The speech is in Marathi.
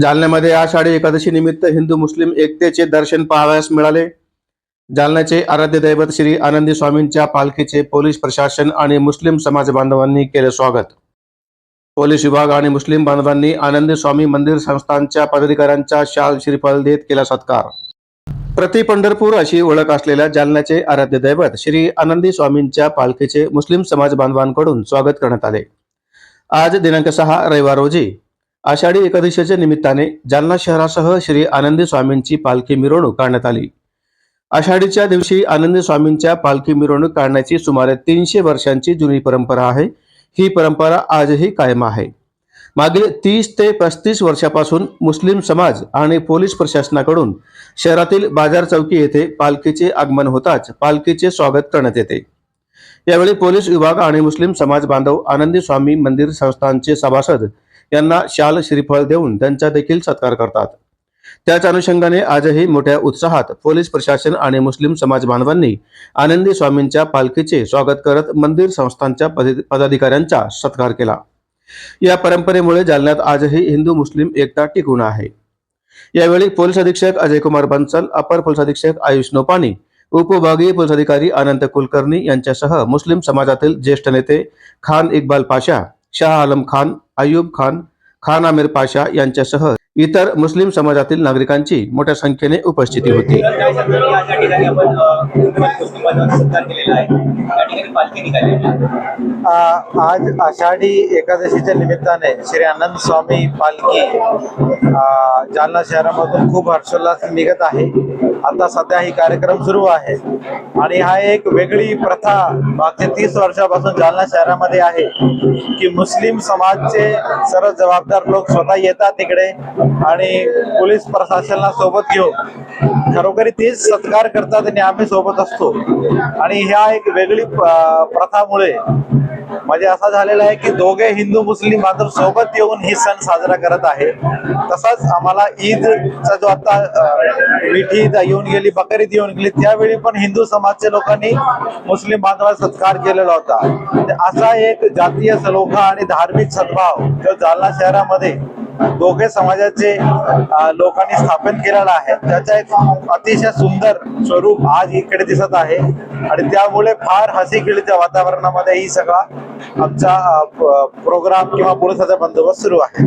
जालन्यामध्ये आषाढी एकादशी निमित्त हिंदू मुस्लिम एकतेचे दर्शन पाहावयास मिळाले. जालन्याचे आराध्य दैवत श्री आनंदी स्वामींच्या पालखीचे पोलीस प्रशासन आणि मुस्लिम समाज बांधवांनी केले स्वागत. पोलीस विभाग आणि मुस्लिम बांधवांनी आनंदी स्वामी मंदिर संस्थांच्या पदाधिकाऱ्यांचा शाल श्रीफल देत केला सत्कार. प्रति पंढरपूर अशी ओळख असलेल्या जालन्याचे आराध्य दैवत श्री आनंदी स्वामींच्या पालखीचे मुस्लिम समाज बांधवांकडून स्वागत करण्यात आले. आज दिनांक सहा रविवार रोजी आषाढी एकादशीच्या निमित्ताने जालना शहरासह श्री आनंदी स्वामींची पालखी मिरवणूक काढण्यात आली. आषाढीच्या दिवशी आनंदी स्वामींच्या पालखी मिरवणूक काढण्याची सुमारे तीनशे वर्षांची जुनी परंपरा आहे. ही परंपरा आजही कायम आहे. मागील तीस ते पस्तीस वर्षापासून मुस्लिम समाज आणि पोलीस प्रशासनाकडून शहरातील बाजार चौकी येथे पालखीचे आगमन होताच पालखीचे स्वागत करण्यात येते. यावेळी पोलीस विभाग आणि मुस्लिम समाज बांधव आनंदी स्वामी मंदिर संस्थानचे सभासद यांना शाल श्रीफळ देऊन त्यांचा देखील सत्कार करतात. त्याच अनुषंगाने आजही मोठ्या उत्साहात पोलीस प्रशासन आणि मुस्लिम समाज बांधवांनी आनंदी स्वामींच्या पालखीचे स्वागत करत मंदिर संस्थांच्या पद- पदाधिकाऱ्यांचा सत्कार केला. या परंपरेमुळे जालन्यात आजही हिंदू मुस्लिम एकता टिकून आहे. यावेळी पोलीस अधीक्षक अजय कुमार बन्सल अपर पोलीस अधीक्षक आयुष नोपानी उपविभागीय पोलीस अधिकारी अनंत कुलकर्णी यांच्यासह मुस्लिम समाजातील ज्येष्ठ नेते खान इक्बाल पाशा शाह आलम खान अय्यूब खान खान आमिर पाशा यांच्यासह इतर मुस्लिम समाजातील नागरिकांची मोठ्या संख्येने उपस्थिती होती. आज आषाढी एकादशीच्या निमित्ताने श्री आनंद स्वामी पालखी जालना शहरामधून खूप हर्षोल्लास निघत आहे. आता सध्या ही कार्यक्रम सुरू आहे. आणि हा एक वेगळी प्रथा मागच्या तीस वर्षापासून जालना शहरामध्ये आहे की मुस्लिम समाजचे सर्व जबाबदार लोक स्वतः येतात तिकडे आणि पोलीस प्रशासनाला सोबत घेऊन खरोखरी तेच सत्कार करतात आणि आम्ही सोबत असतो. आणि ह्या एक वेगळी प्रथामुळे म्हणजे असा झालेला आहे की दोघे हिंदू मुस्लिम बांधव सोबत येऊन ही सण साजरा करत आहे. तसाच आम्हाला ईदचा जो आता मिठी ईद येऊन गेली बकरीद येऊन गेली त्यावेळी पण हिंदू समाजच्या लोकांनी मुस्लिम बांधवांचा सत्कार केलेला होता. असा एक जातीय सलोखा आणि धार्मिक सद्भाव जो जालना शहरामध्ये दोघे समाजाचे लोकांनी स्थापन केलेला आहे. त्याचा एक अतिशय सुंदर स्वरूप आज इकडे दिसत आहे. आणि त्यामुळे फार हसी खेळीच्या वातावरणामध्ये ही सगळा आमचा प्रोग्राम किंवा पोलिसाचा बंदोबस्त सुरू आहे.